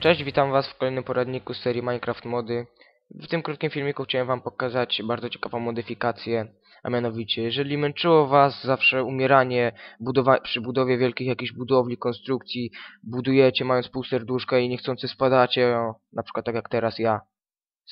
Cześć, witam was w kolejnym poradniku z serii Minecraft Mody. W tym krótkim filmiku chciałem wam pokazać bardzo ciekawą modyfikację, a mianowicie, jeżeli męczyło was zawsze umieranie przy budowie wielkich jakichś budowli, konstrukcji, budujecie mając pół serduszka i niechcący spadacie, na przykład tak jak teraz ja,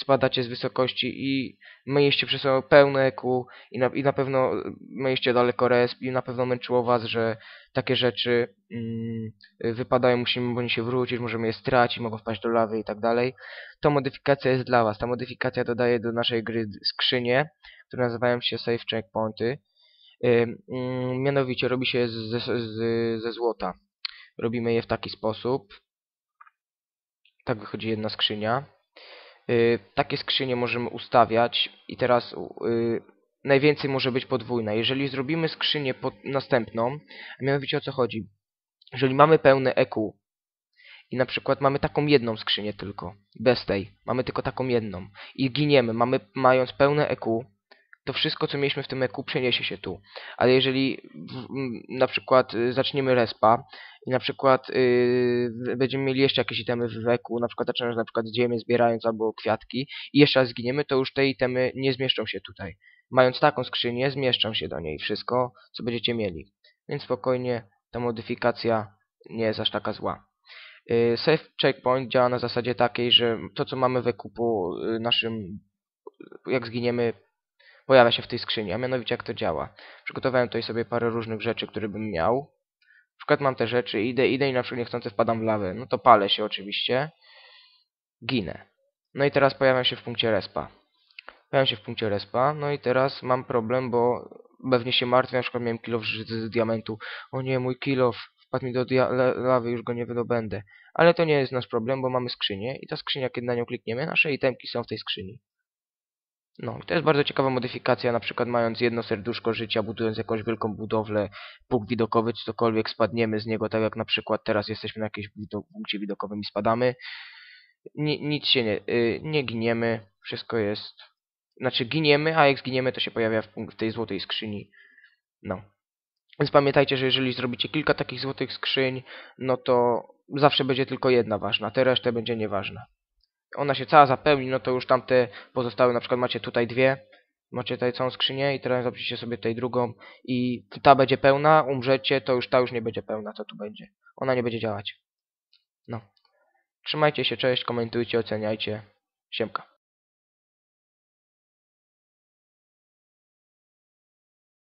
spadacie z wysokości i mieliście przez sobą pełne EQ i na, i na pewno mieliście daleko resp i na pewno męczyło was, że takie rzeczy mm, wypadają, musimy bądź się wrócić, możemy je stracić, mogą wpaść do lawy i tak dalej. To modyfikacja jest dla was. Ta modyfikacja dodaje do naszej gry skrzynie, które nazywają się Save Checkpointy. Ym, mm, mianowicie robi się ze złota. Robimy je w taki sposób. Tak wychodzi jedna skrzynia. Y, takie skrzynie możemy ustawiać i teraz y, najwięcej może być podwójna. Jeżeli zrobimy skrzynię następną, a mianowicie o co chodzi? Jeżeli mamy pełne EQ i na przykład mamy taką jedną skrzynię tylko, bez tej, mamy tylko taką jedną i giniemy, mamy, mając pełne EQ, to wszystko co mieliśmy w tym EQ przeniesie się tu. Ale jeżeli na przykład y, zaczniemy respa i na przykład yy, będziemy mieli jeszcze jakieś itemy w EQ, na przykład zaczynając na przykład ziemię zbierając albo kwiatki i jeszcze raz zginiemy, to już te itemy nie zmieszczą się tutaj. Mając taką skrzynię, zmieszczą się do niej wszystko, co będziecie mieli. Więc spokojnie, ta modyfikacja nie jest aż taka zła. Yy, save checkpoint działa na zasadzie takiej, że to co mamy w po yy, naszym, jak zginiemy, pojawia się w tej skrzyni, a mianowicie jak to działa. Przygotowałem tutaj sobie parę różnych rzeczy, które bym miał. Na przykład mam te rzeczy, idę, idę i na przykład niechcący wpadam w lawę. No to palę się oczywiście. Ginę. No i teraz pojawiam się w punkcie respa. Pojawiam się w punkcie respa, no i teraz mam problem, bo pewnie się martwię, na przykład miałem kilof z, z diamentu. O nie, mój kilof wpadł mi do lawy, już go nie wydobędę. Ale to nie jest nasz problem, bo mamy skrzynię i ta skrzynia, kiedy na nią klikniemy, nasze itemki są w tej skrzyni. No, to jest bardzo ciekawa modyfikacja, na przykład mając jedno serduszko życia, budując jakąś wielką budowlę, punkt widokowy cokolwiek, spadniemy z niego, tak jak na przykład teraz jesteśmy na jakimś punkcie widokowym i spadamy. Ni nic się nie, yy, nie giniemy, wszystko jest... Znaczy giniemy, a jak zginiemy to się pojawia w, w tej złotej skrzyni. No. Więc pamiętajcie, że jeżeli zrobicie kilka takich złotych skrzyń, no to zawsze będzie tylko jedna ważna, te resztę będzie nieważna ona się cała zapełni, no to już tamte pozostałe, na przykład macie tutaj dwie, macie tutaj całą skrzynię i teraz zobaczycie sobie tutaj drugą i ta będzie pełna, umrzecie, to już ta już nie będzie pełna, co tu będzie. Ona nie będzie działać. No. Trzymajcie się, cześć, komentujcie, oceniajcie. Siemka.